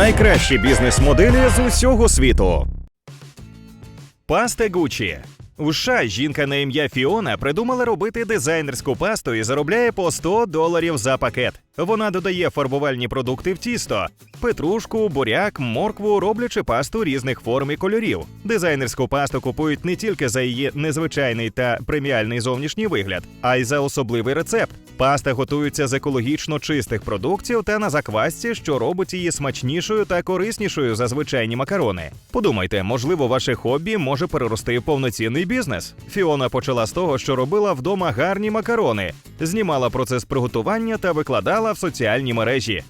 Найкращі бізнес-моделі з усього світу. Паста Гуччі. У США жінка на ім'я Фіона придумала робити дизайнерську пасту і заробляє по 100 доларів за пакет. Вона додає фарбувальні продукти в тісто: петрушку, буряк, моркву, роблячи пасту різних форм і кольорів. Дизайнерську пасту купують не тільки за її незвичайний та преміальний зовнішній вигляд, а й за особливий рецепт. Паста готується з екологічно чистих продуктів та на заквасці, що робить її смачнішою та кориснішою за звичайні макарони. Подумайте, можливо, ваше хобі може перерости в повноцінний бізнес. Фіона почала з того, що робила вдома гарні макарони, знімала процес приготування та викладала в соціальні мережі.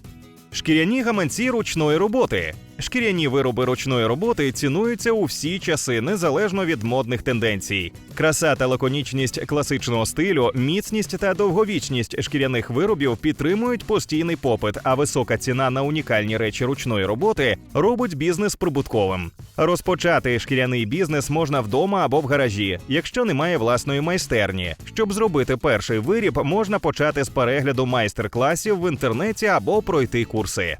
Шкіряні гаманці ручної роботи. Шкіряні вироби ручної роботи цінуються у всі часи, незалежно від модних тенденцій. Краса та лаконічність класичного стилю, міцність та довговічність шкіряних виробів підтримують постійний попит, а висока ціна на унікальні речі ручної роботи робить бізнес прибутковим. Розпочати шкіряний бізнес можна вдома або в гаражі, якщо немає власної майстерні. Щоб зробити перший виріб, можна почати з перегляду майстер-класів в інтернеті або пройти курси.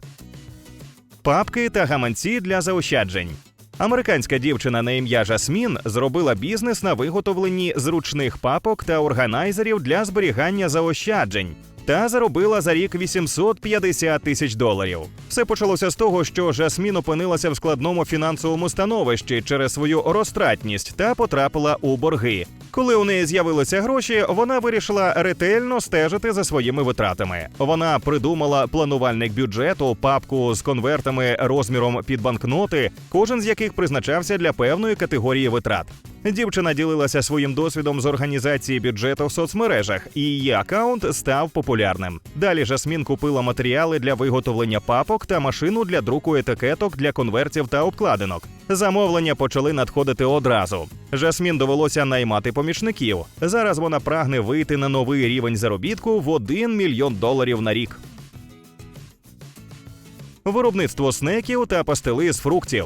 Папки та гаманці для заощаджень. Американська дівчина на ім'я Жасмін зробила бізнес на виготовленні зручних папок та органайзерів для зберігання заощаджень. Та заробила за рік 850 тисяч доларів. Все почалося з того, що Жасмін опинилася в складному фінансовому становищі через свою розтратність та потрапила у борги. Коли у неї з'явилися гроші, вона вирішила ретельно стежити за своїми витратами. Вона придумала планувальник бюджету, папку з конвертами розміром під банкноти, кожен з яких призначався для певної категорії витрат. Дівчина ділилася своїм досвідом з організації бюджету в соцмережах, і її акаунт став популярним. Далі Жасмін купила матеріали для виготовлення папок та машину для друку етикеток для конвертів та обкладинок. Замовлення почали надходити одразу. Жасмін довелося наймати помічників. Зараз вона прагне вийти на новий рівень заробітку в 1 мільйон доларів на рік. Виробництво снеків та пастили з фруктів.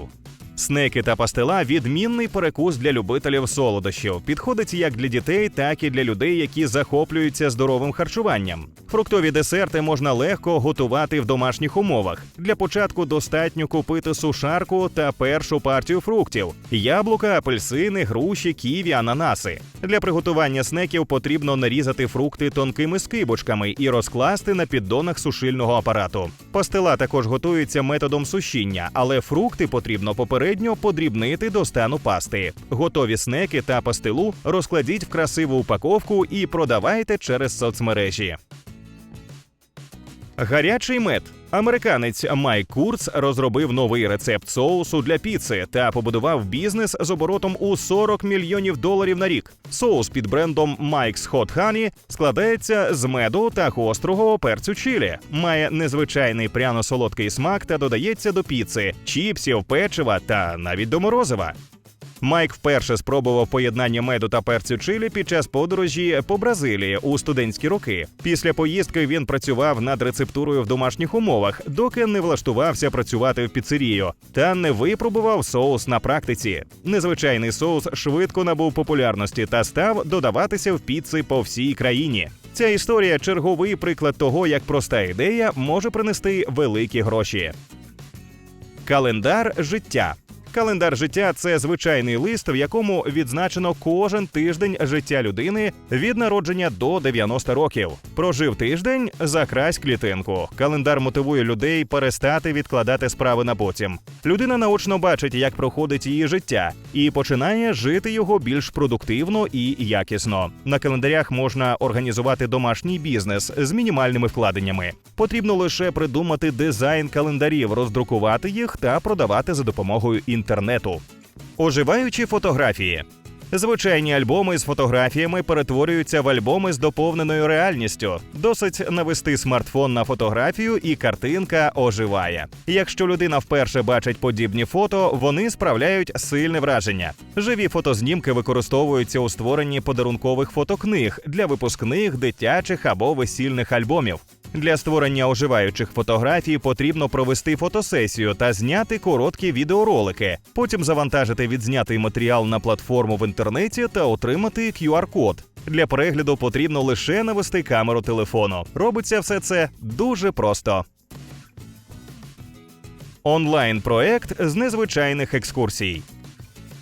Снеки та пастила відмінний перекус для любителів солодощів. Підходить як для дітей, так і для людей, які захоплюються здоровим харчуванням. Фруктові десерти можна легко готувати в домашніх умовах. Для початку достатньо купити сушарку та першу партію фруктів: яблука, апельсини, груші, ківі, ананаси. Для приготування снеків потрібно нарізати фрукти тонкими скибочками і розкласти на піддонах сушильного апарату. Пастила також готується методом сушіння, але фрукти потрібно попередньо подрібнити до стану пасти. Готові снеки та пастилу розкладіть в красиву упаковку і продавайте через соцмережі. Гарячий мед. Американець Майк Курц розробив новий рецепт соусу для піци та побудував бізнес з оборотом у 40 мільйонів доларів на рік. Соус під брендом Mike's Hot Honey складається з меду та гострого перцю чилі. Має незвичайний пряно-солодкий смак та додається до піци, чіпсів, печива та навіть до морозива. Майк вперше спробував поєднання меду та перцю чилі під час подорожі по Бразилії у студентські роки. Після поїздки він працював над рецептурою в домашніх умовах, доки не влаштувався працювати в піцерію та не випробував соус на практиці. Незвичайний соус швидко набув популярності та став додаватися в піци по всій країні. Ця історія черговий приклад того, як проста ідея може принести великі гроші. Календар життя. Календар життя це звичайний лист, в якому відзначено кожен тиждень життя людини від народження до 90 років. Прожив тиждень, закрась клітинку. Календар мотивує людей перестати відкладати справи на потім. Людина наочно бачить, як проходить її життя, і починає жити його більш продуктивно і якісно. На календарях можна організувати домашній бізнес з мінімальними вкладеннями. Потрібно лише придумати дизайн календарів, роздрукувати їх та продавати за допомогою інтернету. Оживаючі фотографії. Звичайні альбоми з фотографіями перетворюються в альбоми з доповненою реальністю. Досить навести смартфон на фотографію, і картинка оживає. Якщо людина вперше бачить подібні фото, вони справляють сильне враження. Живі фотознімки використовуються у створенні подарункових фотокниг для випускних, дитячих або весільних альбомів. Для створення оживаючих фотографій потрібно провести фотосесію та зняти короткі відеоролики, потім завантажити відзнятий матеріал на платформу в інтернеті та отримати QR-код. Для перегляду потрібно лише навести камеру телефону. Робиться все це дуже просто. Онлайн-проект з незвичайних екскурсій.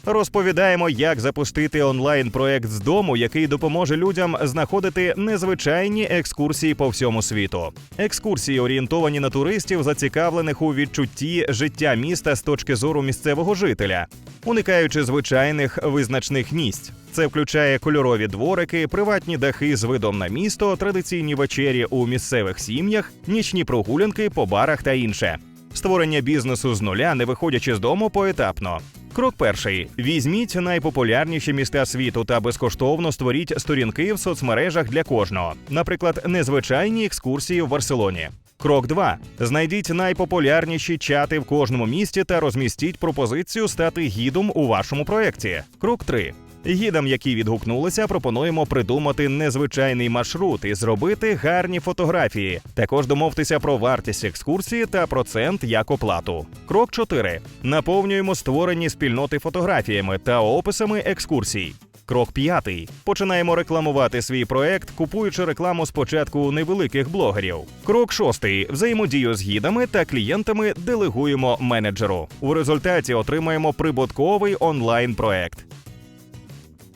Розповідаємо, як запустити онлайн-проект з дому, який допоможе людям знаходити незвичайні екскурсії по всьому світу. Екскурсії орієнтовані на туристів, зацікавлених у відчутті життя міста з точки зору місцевого жителя, уникаючи звичайних визначних місць. Це включає кольорові дворики, приватні дахи з видом на місто, традиційні вечері у місцевих сім'ях, нічні прогулянки по барах та інше. Створення бізнесу з нуля, не виходячи з дому поетапно. Крок перший: візьміть найпопулярніші міста світу та безкоштовно створіть сторінки в соцмережах для кожного, наприклад, незвичайні екскурсії в Барселоні. Крок 2. знайдіть найпопулярніші чати в кожному місті та розмістіть пропозицію стати гідом у вашому проєкті. Крок 3. Гідам, які відгукнулися, пропонуємо придумати незвичайний маршрут і зробити гарні фотографії. Також домовтеся про вартість екскурсії та процент як оплату. Крок 4. наповнюємо створені спільноти фотографіями та описами екскурсій. Крок п'ятий. Починаємо рекламувати свій проект, купуючи рекламу спочатку у невеликих блогерів. Крок шостий. Взаємодію з гідами та клієнтами делегуємо менеджеру. У результаті отримаємо прибутковий онлайн-проект.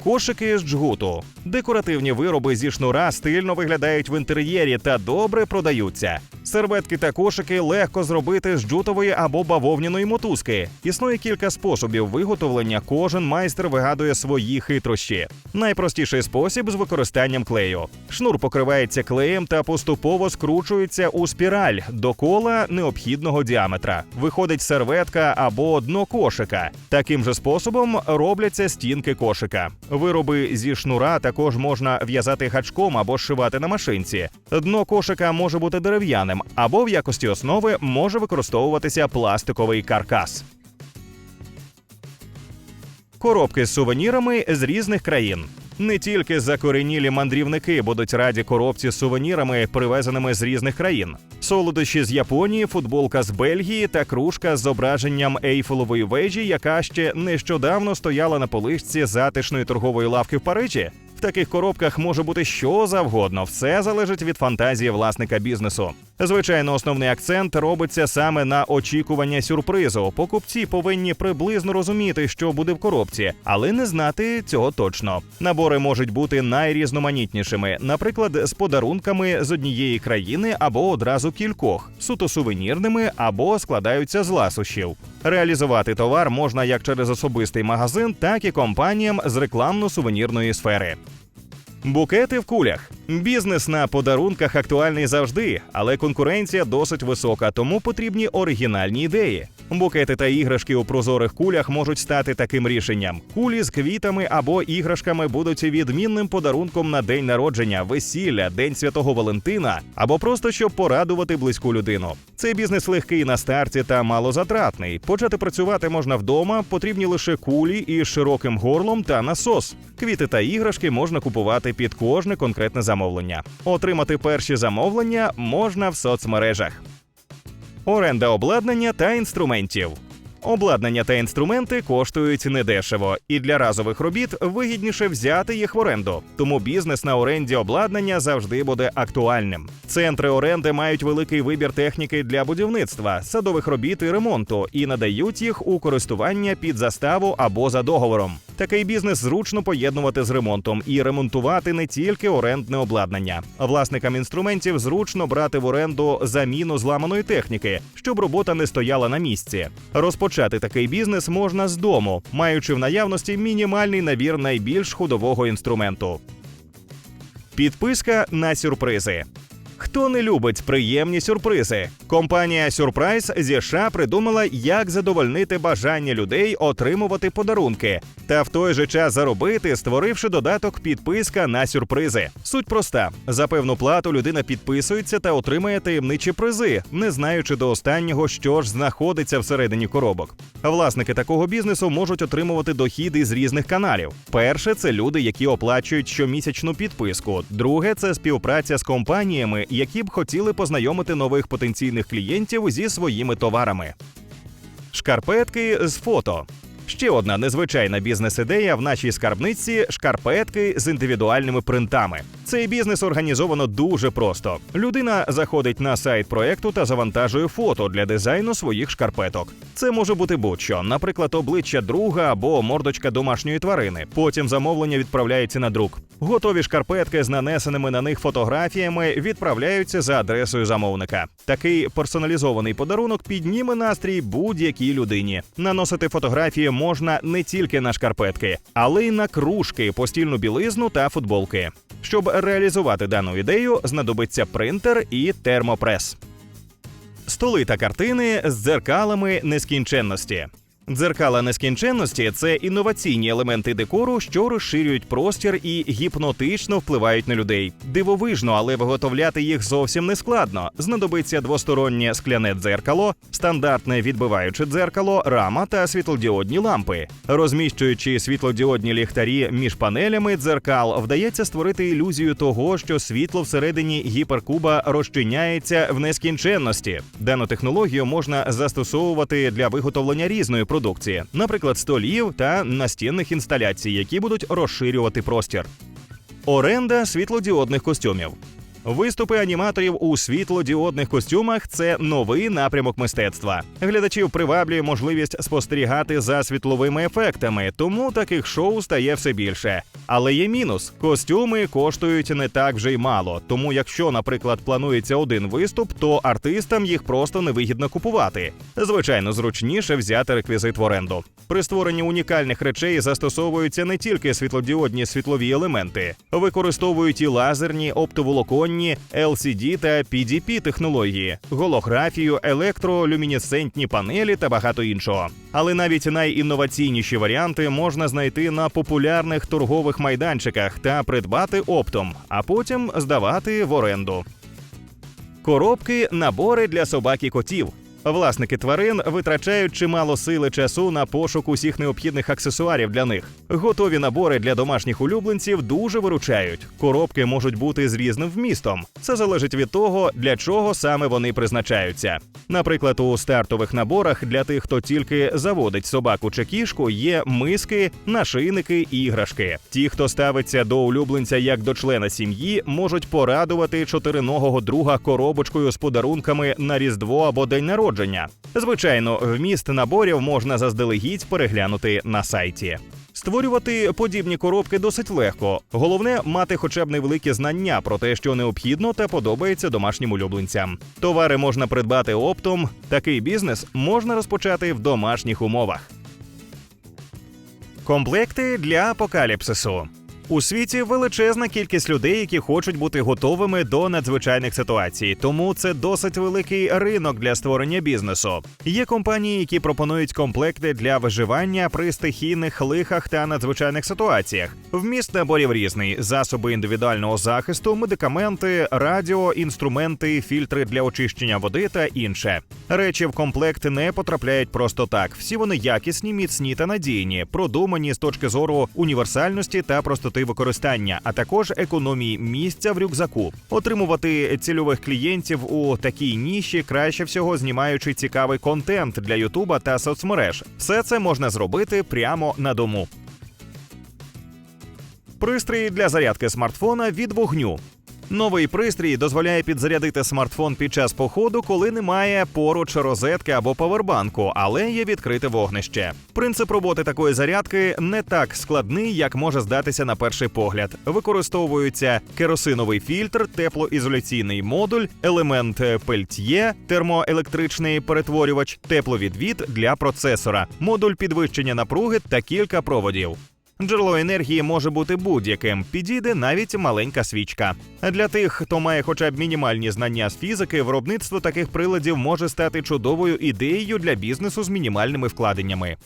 Кошики з джгуту. Декоративні вироби зі шнура стильно виглядають в інтер'єрі та добре продаються. Серветки та кошики легко зробити з джутової або бавовняної мотузки. Існує кілька способів виготовлення. Кожен майстер вигадує свої хитрощі. Найпростіший спосіб з використанням клею. Шнур покривається клеєм та поступово скручується у спіраль до кола необхідного діаметра. Виходить серветка або дно кошика. Таким же способом робляться стінки кошика. Вироби зі шнура також можна в'язати гачком або шивати на машинці. Дно кошика може бути дерев'яним, або в якості основи може використовуватися пластиковий каркас. Коробки з сувенірами з різних країн. Не тільки закоренілі мандрівники будуть раді коробці з сувенірами, привезеними з різних країн. Солодощі з Японії, футболка з Бельгії та кружка з зображенням Ейфелової вежі, яка ще нещодавно стояла на полишці затишної торгової лавки в Парижі. В таких коробках може бути що завгодно, все залежить від фантазії власника бізнесу. Звичайно, основний акцент робиться саме на очікування сюрпризу. Покупці повинні приблизно розуміти, що буде в коробці, але не знати цього точно. Набори можуть бути найрізноманітнішими, наприклад, з подарунками з однієї країни або одразу кількох, суто сувенірними або складаються з ласощів. Реалізувати товар можна як через особистий магазин, так і компаніям з рекламно-сувенірної сфери. Букети в кулях. Бізнес на подарунках актуальний завжди, але конкуренція досить висока, тому потрібні оригінальні ідеї. Букети та іграшки у прозорих кулях можуть стати таким рішенням. Кулі з квітами або іграшками будуть відмінним подарунком на день народження, весілля, день святого Валентина або просто щоб порадувати близьку людину. Цей бізнес легкий на старті та малозатратний. Почати працювати можна вдома, потрібні лише кулі із широким горлом та насос. Квіти та іграшки можна купувати під кожне конкретне замовлення. Отримати перші замовлення можна в соцмережах. Оренда обладнання та інструментів. Обладнання та інструменти коштують недешево, і для разових робіт вигідніше взяти їх в оренду. Тому бізнес на оренді обладнання завжди буде актуальним. Центри оренди мають великий вибір техніки для будівництва, садових робіт і ремонту і надають їх у користування під заставу або за договором. Такий бізнес зручно поєднувати з ремонтом і ремонтувати не тільки орендне обладнання. Власникам інструментів зручно брати в оренду заміну зламаної техніки, щоб робота не стояла на місці. Розпочати такий бізнес можна з дому, маючи в наявності мінімальний набір найбільш худового інструменту. Підписка на сюрпризи. Хто не любить приємні сюрпризи? Компанія Surprise зі США придумала, як задовольнити бажання людей отримувати подарунки, та в той же час заробити, створивши додаток підписка на сюрпризи. Суть проста: за певну плату людина підписується та отримає таємничі призи, не знаючи до останнього, що ж знаходиться всередині коробок. Власники такого бізнесу можуть отримувати дохід із різних каналів. Перше це люди, які оплачують щомісячну підписку. Друге це співпраця з компаніями, які б хотіли познайомити нових потенційних клієнтів зі своїми товарами. Шкарпетки з фото. Ще одна незвичайна бізнес-ідея в нашій скарбниці шкарпетки з індивідуальними принтами. Цей бізнес організовано дуже просто. Людина заходить на сайт проекту та завантажує фото для дизайну своїх шкарпеток. Це може бути будь-що, наприклад, обличчя друга або мордочка домашньої тварини. Потім замовлення відправляється на друк. Готові шкарпетки з нанесеними на них фотографіями відправляються за адресою замовника. Такий персоналізований подарунок підніме настрій будь-якій людині. Наносити фотографії можна не тільки на шкарпетки, але й на кружки, постільну білизну та футболки. Щоб реалізувати дану ідею, знадобиться принтер і термопрес. Столи та картини з дзеркалами нескінченності. Дзеркала нескінченності це інноваційні елементи декору, що розширюють простір і гіпнотично впливають на людей. Дивовижно, але виготовляти їх зовсім не складно. Знадобиться двостороннє скляне дзеркало, стандартне відбиваюче дзеркало, рама та світлодіодні лампи. Розміщуючи світлодіодні ліхтарі між панелями дзеркал, вдається створити ілюзію того, що світло всередині гіперкуба розчиняється в нескінченності. Дану технологію можна застосовувати для виготовлення різної продукції, наприклад, столів та настінних інсталяцій, які будуть розширювати простір. Оренда світлодіодних костюмів. Виступи аніматорів у світлодіодних костюмах це новий напрямок мистецтва. Глядачів приваблює можливість спостерігати за світловими ефектами, тому таких шоу стає все більше. Але є мінус: костюми коштують не так вже й мало. Тому, якщо, наприклад, планується один виступ, то артистам їх просто невигідно купувати. Звичайно, зручніше взяти реквізит в оренду. При створенні унікальних речей застосовуються не тільки світлодіодні світлові елементи, використовують і лазерні, оптоволоконні, LCD та PDP технології, голографію, електролюмінесцентні панелі та багато іншого. Але навіть найінноваційніші варіанти можна знайти на популярних торгових майданчиках та придбати оптом, а потім здавати в оренду. Коробки набори для собак і котів. Власники тварин витрачають чимало сили часу на пошук усіх необхідних аксесуарів для них. Готові набори для домашніх улюбленців дуже виручають. Коробки можуть бути з різним вмістом. Це залежить від того, для чого саме вони призначаються. Наприклад, у стартових наборах для тих, хто тільки заводить собаку чи кішку, є миски, нашийники і іграшки. Ті, хто ставиться до улюбленця як до члена сім'ї, можуть порадувати чотириногого друга коробочкою з подарунками на різдво або день народження. Звичайно, вміст наборів можна заздалегідь переглянути на сайті. Створювати подібні коробки досить легко. Головне мати хоча б невеликі знання про те, що необхідно та подобається домашнім улюбленцям. Товари можна придбати оптом. Такий бізнес можна розпочати в домашніх умовах. Комплекти для апокаліпсису. У світі величезна кількість людей, які хочуть бути готовими до надзвичайних ситуацій, тому це досить великий ринок для створення бізнесу. Є компанії, які пропонують комплекти для виживання при стихійних лихах та надзвичайних ситуаціях. Вміст наборів різний: засоби індивідуального захисту, медикаменти, радіо, інструменти, фільтри для очищення води та інше. Речі в комплект не потрапляють просто так. Всі вони якісні, міцні та надійні, продумані з точки зору універсальності та простоти використання, а також економії місця в рюкзаку. Отримувати цільових клієнтів у такій ніші краще всього знімаючи цікавий контент для Ютуба та соцмереж. Все це можна зробити прямо на дому. Пристрій для зарядки смартфона від вогню. Новий пристрій дозволяє підзарядити смартфон під час походу, коли немає поруч розетки або павербанку, але є відкрите вогнище. Принцип роботи такої зарядки не так складний, як може здатися на перший погляд. Використовується керосиновий фільтр, теплоізоляційний модуль, елемент пельт'є, термоелектричний перетворювач, тепловідвід для процесора, модуль підвищення напруги та кілька проводів. Джерело енергії може бути будь-яким, підійде навіть маленька свічка. Для тих, хто має хоча б мінімальні знання з фізики, виробництво таких приладів може стати чудовою ідеєю для бізнесу з мінімальними вкладеннями.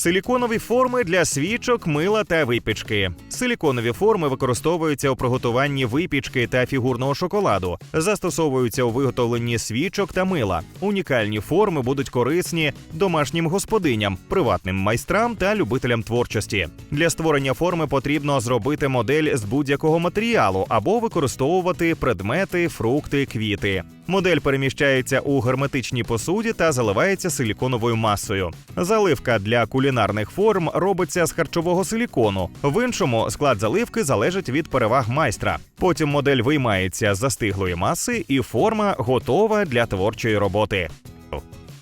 Силіконові форми для свічок, мила та випічки. Силіконові форми використовуються у приготуванні випічки та фігурного шоколаду, застосовуються у виготовленні свічок та мила. Унікальні форми будуть корисні домашнім господиням, приватним майстрам та любителям творчості. Для створення форми потрібно зробити модель з будь-якого матеріалу або використовувати предмети, фрукти, квіти. Модель переміщається у герметичній посуді та заливається силіконовою масою. Заливка для кулінарних форм робиться з харчового силікону. В іншому склад заливки залежить від переваг майстра. Потім модель виймається з застиглої маси, і форма готова для творчої роботи.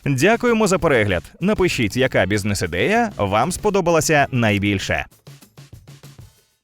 Дякуємо за перегляд. Напишіть, яка бізнес-ідея вам сподобалася найбільше.